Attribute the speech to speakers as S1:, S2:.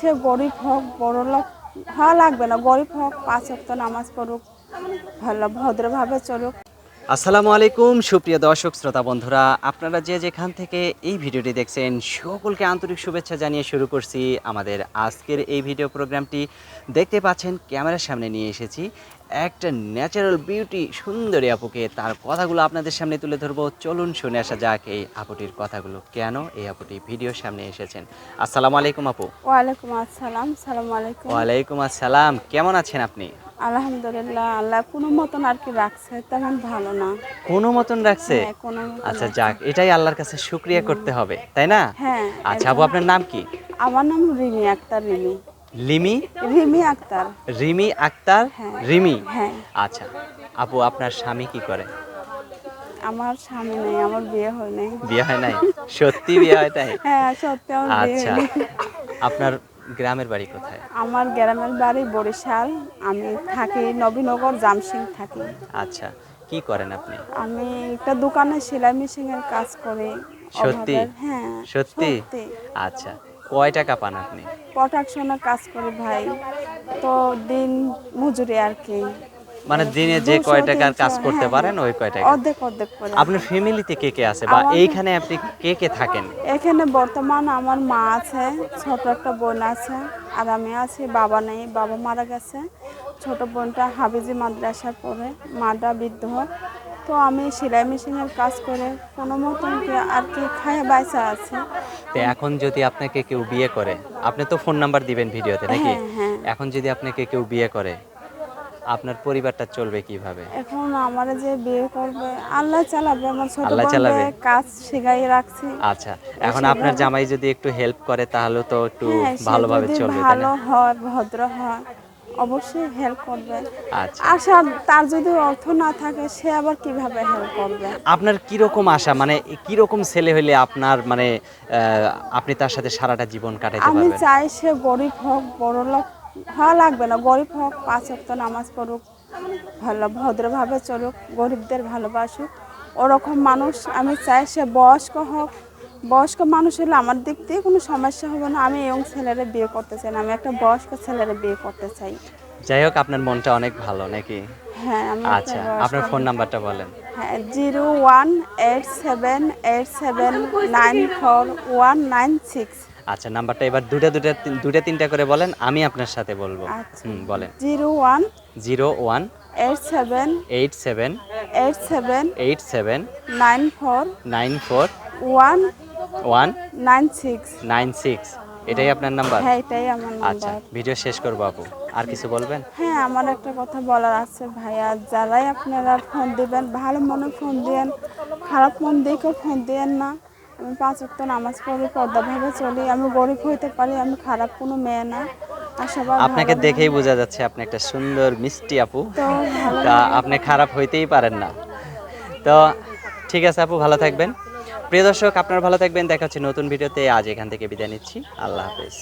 S1: সে গরিব হোক, বড় লোক হওয়া লাগবে না। গরিব হোক, পাঁচ অক্ত নামাজ পড়ুক, ভালো, ভদ্রভাবে চলুক।
S2: আসসালামু আলাইকুম, সুপ্রিয় দর্শক, শ্রোতা, বন্ধুরা। আপনারা যে যেখান থেকে এই ভিডিওটি দেখছেন, সকলকে আন্তরিক শুভেচ্ছা জানিয়ে শুরু করছি আমাদের আজকের এই ভিডিও প্রোগ্রামটি। দেখতে পাচ্ছেন, ক্যামেরার সামনে নিয়ে এসেছি। একটা ন্যাচারাল বিউটি সুন্দরী আপুকে তার কথাগুলো আপনাদের সামনে তুলে ধরবো। চলুন শুনে আসা যাক এই আপুটির কথাগুলো। কেন এই আপুটি ভিডিওর সামনে এসেছেন? আসসালামু আলাইকুম আপু।
S1: ওয়ালাইকুম আসসালাম সালাম আলাইকুম।
S2: ওয়ালাইকুম আসসালাম কেমন আছেন আপনি?
S1: আলহামদুলিল্লাহ আল্লাহ কোনো মতন আর কি রাখছে তেমন ভালো না।
S2: কোনো মতন রাখছে?
S1: হ্যাঁ,
S2: আচ্ছা যাক এটাই আল্লাহর কাছে শুক্রিয়া করতে হবে তাই না?
S1: হ্যাঁ
S2: আচ্ছা আপু আপনার নাম কি?
S1: আমার নাম রিমি আক্তার রিমি।
S2: লিমি?
S1: রিমি আক্তার।
S2: রিমি আক্তার?
S1: হ্যাঁ।
S2: রিমি?
S1: হ্যাঁ।
S2: আচ্ছা। আপু আপনার স্বামী কি করে?
S1: আমার স্বামী নেই আমার বিয়ে হয় নাই।
S2: বিয়ে হয় নাই? সত্যি বিয়ে হয় তাই?
S1: হ্যাঁ সত্যি আমার বিয়ে
S2: আচ্ছা। আপনার গ্রামের বাড়ি কোথায়?
S1: আমার গ্রামের বাড়ি বরিশাল। আমি থাকি নবীনগর জামসিং থাকি।
S2: আচ্ছা। কি করেন আপনি?
S1: আমি একটা দোকানে সেলাই মেশিনের কাজ করি।
S2: সত্যি?
S1: হ্যাঁ
S2: সত্যি?
S1: সত্যি।
S2: আচ্ছা। কয় টাকা পান আপনি?
S1: প্রোডাকশনে কাজ করি ভাই। তো দিন মজুরি আর কি।
S2: মানে দিনে যে কয় টাকার কাজ করতে
S1: হ্যাঁ,
S2: পারেন। ওই কয় টাকা?
S1: অর্ধেক অর্ধেক করে।
S2: আপনার ফ্যামিলিতে কে কে আছে বা এইখানে আপনি কে কে থাকেন?
S1: এখানে বর্তমান আমার মা আছে ছোট একটা বোন আছে আর আমি আছি বাবা নেই বাবা মারা গেছে। ছোট বোনটা হাবিজি মাদ্রাসা পড়ে মাটা বৃদ্ধ। তো আমি সেলাই মেশিনের কাজ করে কোনো মতন কি আর কি খায় বাইসা আছে।
S2: তো এখন যদি আপনাকে কেউ বিয়ে করে আপনি তো ফোন নাম্বার দিবেন ভিডিওতে নাকি?
S1: হ্যাঁ, হ্যাঁ।
S2: এখন যদি আপনাকে কেউ বিয়ে করে আপনার পরিবারটা চলবে কীভাবে?
S1: এখন আমার যে বিয়ে করবে আল্লাহ চালাবে আমার ছোট
S2: আল্লাহ চালাবে?
S1: কাজ শিখাই রাখছি।
S2: আচ্ছা এখন আপনার জামাই যদি একটু হেল্প করে তাহলে তো একটু
S1: হ্যাঁ,
S2: ভালোভাবে চলবে
S1: ভালো হয় ভদ্র হয় অবশ্যই হেল্প করবে।
S2: আচ্ছা।
S1: আশা তার যদি অর্থ না থাকে সে আবার কীভাবে হেল্প করবে?
S2: আপনার কীরকম আশা? মানে কীরকম ছেলে হলে আপনার মানে আপনি তার সাথে সারাটা জীবন কাটাতে
S1: আমি চাই সে গরিব হোক বড় লোক হওয়া লাগবে না। গরিব হোক পাঁচ অক্ত নামাজ পড়ুক ভালো ভদ্রভাবে চলুক গরিবদের ভালোবাসুক। ওরকম মানুষ আমি চাই সে বয়স্ক হোক বয়স্ক মানুষ হলে আমার দিক দিয়ে কোনো সমস্যা হবে না। আমি ইয়ং ছেলেরে বিয়ে করতে চাই না আমি একটা বয়স্ক ছেলেরে বিয়ে করতে চাই।
S2: যাই হোক আপনার মনটা অনেক ভালো নাকি?
S1: হ্যাঁ আমি
S2: আচ্ছা আপনার ফোন নাম্বারটা বলেন।
S1: হ্যাঁ zero one eight seven eight seven nine four one nine six.
S2: আচ্ছা নাম্বারটা এবার দুটা দুটা দুটা তিনটা করে বলেন আমি আপনার সাথে বলব।
S1: আচ্ছা।
S2: হুম বলেন।
S1: Zero one
S2: zero one
S1: eight seven
S2: eight seven
S1: eight seven
S2: eight seven
S1: nine four
S2: nine four
S1: one
S2: one
S1: nine six
S2: nine six এটাই আপনার নাম্বার
S1: হ্যাঁ এটাই আমার
S2: আচ্ছা ভিডিও শেষ করব আপু। আর কিছু বলবেন?
S1: হ্যাঁ আমার একটা কথা বলার আছে ভাইয়া। যারাই আপনারা ফোন দিবেন ভালো মনে ফোন দিয়েন খারাপ মন দেখেও ফোন দিয়েন না। আমি পাঁচ ওয়াক্ত নামাজ পড়ি পর্দাভাবে চলি। আমি গরিব হইতে পারি আমি খারাপ কোনো মেয়ে না।
S2: আপনাকে দেখেই বোঝা যাচ্ছে আপনি একটা সুন্দর মিষ্টি আপু। তা আপনি খারাপ হইতেই পারেন না। তো ঠিক আছে আপু ভালো থাকবেন। প্রিয় দর্শক, আপনারা ভালো থাকবেন। দেখা হচ্ছে নতুন ভিডিওতে। আজ এখান থেকে বিদায় নিচ্ছি। আল্লাহ হাফেজ।